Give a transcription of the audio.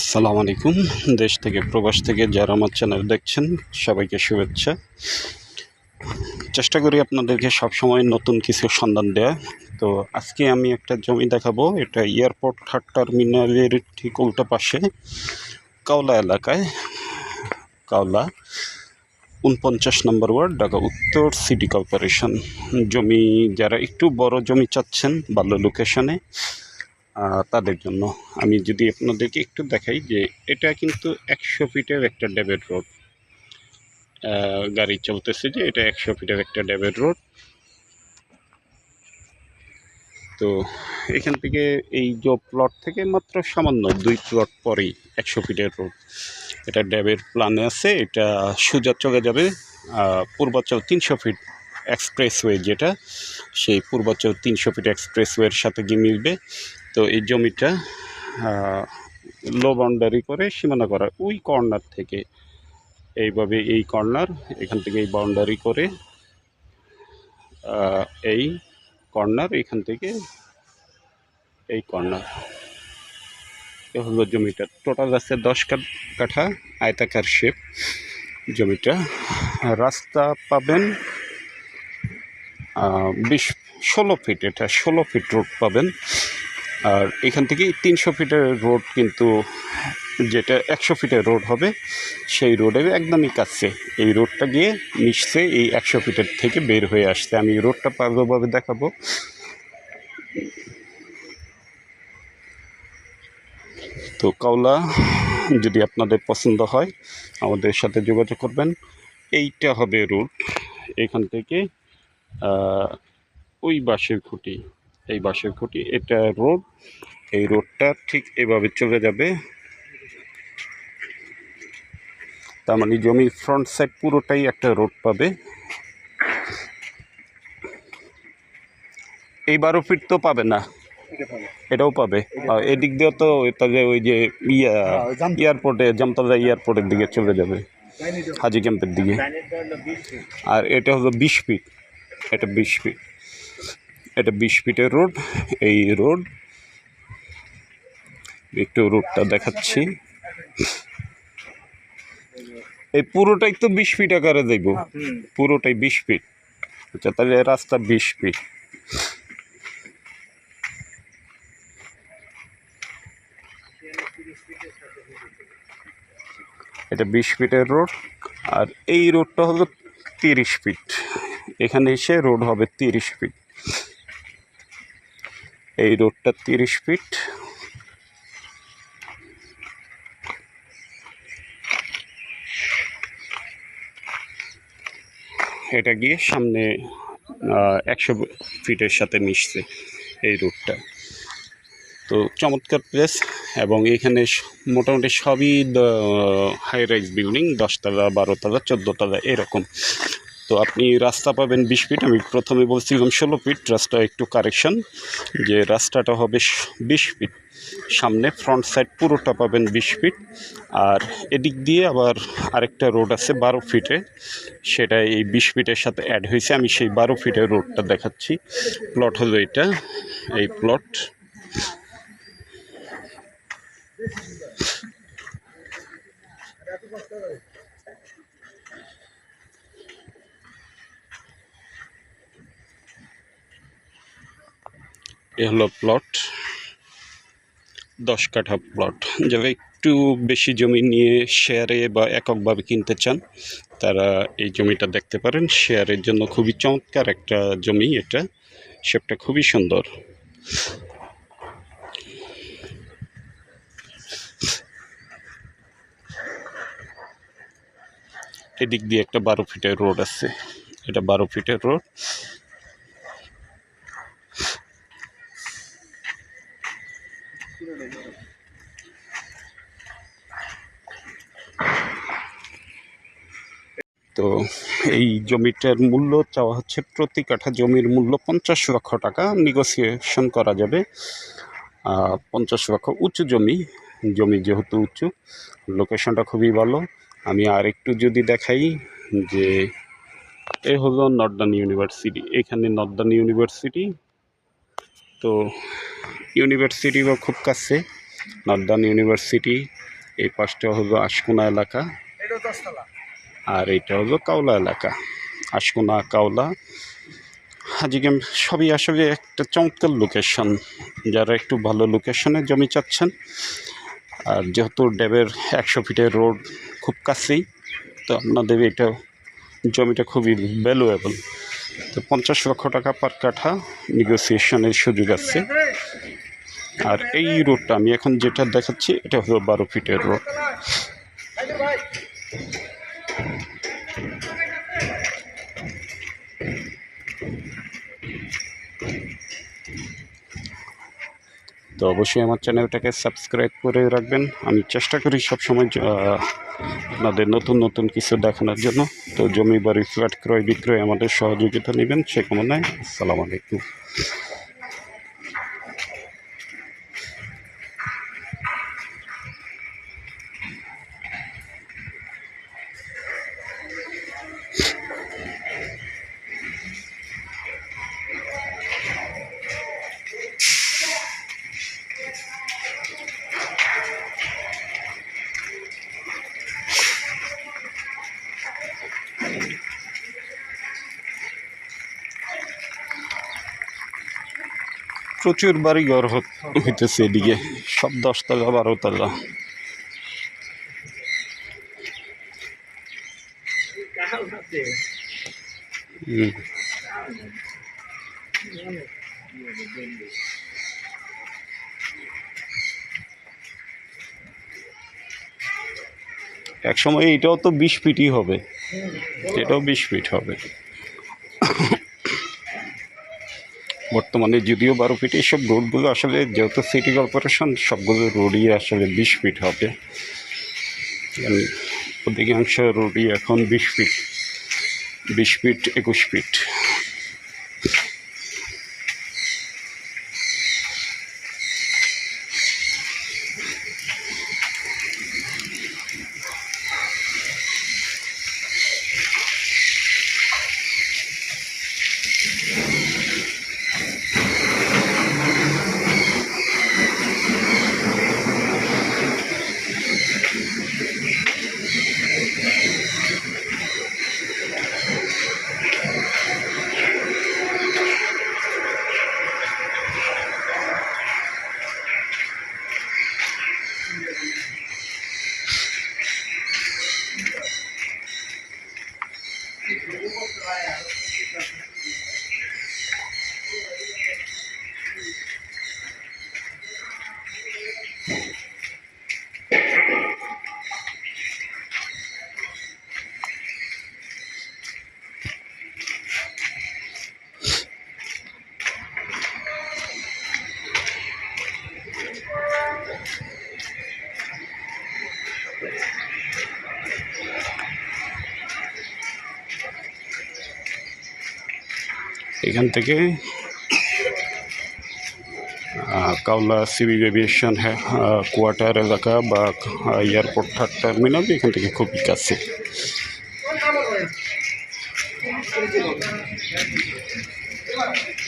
আসসালামু আলাইকুম। দেশ থেকে প্রবাস থেকে যারা আমার চ্যানেল দেখছেন, সবাইকে শুভেচ্ছা। চেষ্টা করি আপনাদেরকে সবসময় নতুন কিছু সন্ধান দেয়া। তো আজকে আমি একটা জমি দেখাবো। এটা এয়ারপোর্ট থার্ড টার্মিনালের ঠিক উল্টো পাশে, কাওলা এলাকায়। কাওলা, উনপঞ্চাশ নম্বর ওয়ার্ড, ঢাকা উত্তর সিটি কর্পোরেশন। জমি, যারা একটু বড় জমি চাচ্ছেন, ভালো লোকেশনে তাদের জন্য। আমি যদি আপনাদেরকে একটু দেখাই যে এটা কিন্তু একশো ফিটের একটা ডেবের রোড। গাড়ি চলতেছে যে এটা একশো ফিটের একটা ডেবের রোড। তো এখান থেকে এই যে প্লট থেকে মাত্র সামান্য দুই প্লট পরেই একশো ফিটের রোড। এটা ড্যাবের প্ল্যানে আছে, এটা সোজা চলে যাবে পূর্বাচল তিনশো ফিট এক্সপ্রেসওয়ে যেটা, সেই পূর্বাচল তিনশো ফিট এক্সপ্রেসওয়ের সাথে গিয়ে মিলবে। তো এই জমিটা লো বাউন্ডারি করে সীমানা করা, ওই কর্নার থেকে। এইভাবে এই কর্নার এখান থেকে এই বাউন্ডারি করে এই কর্নার এখান থেকে এই কর্নার এ হলো জমিটা। টোটাল আছে দশ কাঠ- আয়তাকার শেপ জমিটা। রাস্তা পাবেন বিশ ষোলো ফিট এটা ষোলো ফিট রোড পাবেন। আর এখান থেকে তিনশো ফিটের রোড কিন্তু, যেটা একশো ফিটের রোড হবে, সেই রোডের একদমই কাছে। এই রোডটা গিয়ে মিশছে, এই একশো ফিটের থেকে বের হয়ে আসছে। আমি রোডটা পারভাবে দেখাবো। তো কাওলা, যদি আপনাদের পছন্দ হয়, আমাদের সাথে যোগাযোগ করবেন। এইটা হবে রুট এখান থেকে ওই বাঁশের খুঁটি। এই বাঁশের খুঁটি এটা রোড এই রোডটা ঠিক এভাবে চলে যাবে। তার মানে জমির ফ্রন্ট সাইড পুরোটাই একটা রোড পাবে। এই বারো ফিট তো পাবে না। এটাও পাবে। এদিক দিয়েও তো তাহলে ওই যে ইয়া এয়ারপোর্টে জামতলা এয়ারপোর্টের দিকে চলে যাবে। হাজি ক্যাম্পের দিকে। আর এটা হলো বিশ ফিট। এটা বিশ ফিট। এটা বিশ ফিটের রোড এই রোড। একটু রোডটা দেখাচ্ছি। এই পুরোটাই তো বিশ ফিট আকারে দেব। পুরোটাই বিশ ফিট। আচ্ছা তাহলে রাস্তা বিশ ফিট। এটা বিশ ফিটের রোড আর এই রোডটা হলো তিরিশ ফিট। এখানে এসে রোড হবে তিরিশ ফিট। এই রোডটা তিরিশ ফিট। এটা গিয়ে সামনে একশো ফিটের সাথে মিশছে এই রুটটা তো চমৎকার প্লেস এবং এখানে মোটামুটি সবই হাই রাইজ বিল্ডিং দশতলা, বারোতলা, চোদ্দোতলা, এরকম। তো আপনি রাস্তা পাবেন বিশ ফিট আমি প্রথমে বলছিলাম ষোলো ফিট রাস্তা একটু কারেকশন যে রাস্তাটা হবে বিশ ফিট সামনে ফ্রন্ট সাইড পুরোটা পাবেন বিশ ফিট আর এদিক দিয়ে আবার আরেকটা রোড আছে বারো ফিটে সেটা এই বিশ ফিটের সাথে অ্যাড হয়েছে। আমি সেই বারো ফিটের রোডটা দেখাচ্ছি। প্লট হলো এটা, এই প্লট এ হলো প্লট দশ কাঠা প্লট যারা একটু বেশি জমি নিয়ে শেয়ারে বা এককভাবে কিনতে চান, তারা এই জমিটা দেখতে পারেন। শেয়ারের জন্য খুবই চমৎকার একটা জমি এটা। শেপটা খুবই সুন্দর। এদিক দিয়ে একটা বারো ফিটের রোড আছে। এটা বারো ফিটের রোড তো এই জমিটার মূল্য চাওয়া হচ্ছে প্রতি কাঠা জমির মূল্য পঞ্চাশ লক্ষ টাকা। নেগোসিয়েশন করা যাবে। পঞ্চাশ লক্ষ উঁচু জমি। জমি যেহেতু উঁচু লোকেশনটা খুবই ভালো। আমি আর একটু যদি দেখাই যে এ হলো নর্দার্ন ইউনিভার্সিটি। এখানে নর্দার্ন ইউনিভার্সিটি। তো ইউনিভার্সিটিও খুব কাছে। নর্দার্ন ইউনিভার্সিটি, এই পাশটা হলো আশকোনা এলাকা। আর এটা হলো কাওলা এলাকা। আশকোনা হাজি গেম সবই আসলে একটা চমৎকার লোকেশন যারা একটু ভালো লোকেশনে জমি চাচ্ছেন, আর যেহেতু ড্যাবের একশো ফিটের রোড খুব কাছেই, তো আপনাদের এটা জমিটা খুবই ভ্যালুয়েবল তো পঞ্চাশ লক্ষ টাকা পার কাঠা নেগোসিয়েশনের সুযোগ আছে। আর এই রোডটা আমি এখন যেটা দেখাচ্ছি, এটা হলো বারো ফিটের রোড তো অবশ্যই আমার চ্যানেলটাকে সাবস্ক্রাইব করে রাখবেন। আমি চেষ্টা করি সবসময় আপনাদের নতুন নতুন কিছু দেখানোর জন্য। তো জমি, বাড়ি, ফ্ল্যাট ক্রয় বিক্রয় আমাদের সহযোগিতা নেবেন, সে কামনায়। আসসালামু আলাইকুম। প্রচুর বাড়ি ঘর হইতেছে এদিকে। সব দশতলা বারোতলা এক সময় এটাও তো বিশ ফিটই হবে। এটাও বিশ ফিট হবে। বর্তমানে যদিও বারো ফিট এইসব রোডগুলো আসলে যেহেতু সিটি কর্পোরেশন সবগুলো রোডই আসলে বিশ ফিট হবে। অধিকাংশ রোডই এখন বিশ ফিট বিশ ফিট একুশ ফিট এখান থেকে কাউলা সিভিল এভিয়েশন কোয়ার্টার এলাকা বা এয়ারপোর্ট টার্মিনাল এখান থেকে খুবই কাছে। Thank হবে